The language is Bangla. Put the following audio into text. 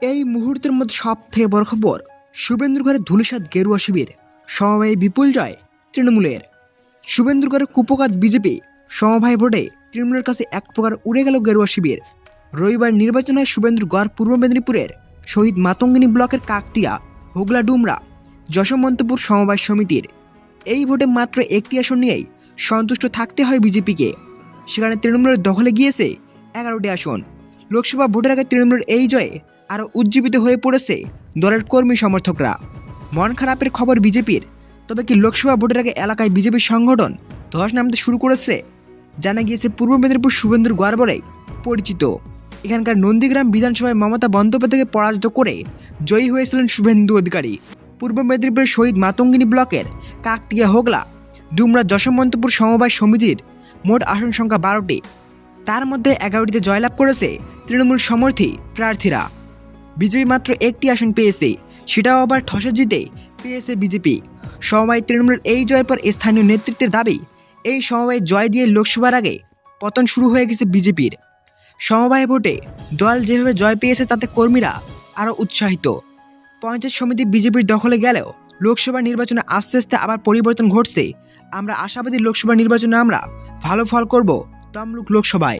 এই মুহূর্তের মধ্যে সব থেকে বড় খবর শুভেন্দুরগড়ের ধুলিসাদ গেরুয়া শিবির, সমবায় বিপুল জয় তৃণমূলের। শুভেন্দুরগড়ের কুপকাত বিজেপি, সমবায় ভোটে তৃণমূলের কাছে এক প্রকার উড়ে গেল গেরুয়া শিবির। রবিবার নির্বাচন শুভেন্দুরগড় পূর্ব মেদিনীপুরের শহীদ মাতঙ্গিনী ব্লকের কাকটিয়া, হুগলা ডুমরা যশবন্তপুর সমবায় সমিতির। এই ভোটে মাত্র একটি আসন নিয়েই সন্তুষ্ট থাকতে হয় বিজেপিকে। সেখানে তৃণমূলের দখলে গিয়েছে এগারোটি আসন। লোকসভা ভোটের আগে তৃণমূলের এই জয়ে আরও উজ্জীবিত হয়ে পড়েছে দলের কর্মী সমর্থকরা। মন খারাপের খবর বিজেপির। তবে কি লোকসভা ভোটের আগে এলাকায় বিজেপির সংগঠন ধস নামতে শুরু করেছে? জানা গিয়েছে পূর্ব মেদিনীপুর শুভেন্দুর গড় বলেই পরিচিত। এখানকার নন্দীগ্রাম বিধানসভায় মমতা বন্দ্যোপাধ্যায়কে পরাজিত করে জয়ী হয়েছিলেন শুভেন্দু অধিকারী। পূর্ব মেদিনীপুরের শহীদ মাতঙ্গিনী ব্লকের কাকটিয়া হোগলা ডুমরা যশবন্তপুর সমবায় সমিতির মোট আসন সংখ্যা বারোটি। তার মধ্যে এগারোটিতে জয়লাভ করেছে তৃণমূল সমর্থী প্রার্থীরা। বিজেপি মাত্র একটি আসন পেয়েছে, সেটাও আবার ঠসে জিতে পেয়েছে বিজেপি। সমবায় তৃণমূলের এই জয়ের পর স্থানীয় নেতৃত্বের দাবি, এই সমবায় জয় দিয়ে লোকসভার আগে পতন শুরু হয়ে গেছে বিজেপির। সমবায় ভোটে দল যেভাবে জয় পেয়েছে তাতে কর্মীরা আরও উৎসাহিত। পঞ্চায়েত সমিতি বিজেপির দখলে গেলেও লোকসভা নির্বাচনে আস্তে আস্তে আবার পরিবর্তন ঘটছে। আমরা আশাবাদী লোকসভা নির্বাচনে আমরা ভালো ফল করব তমলুক লোকসভায়।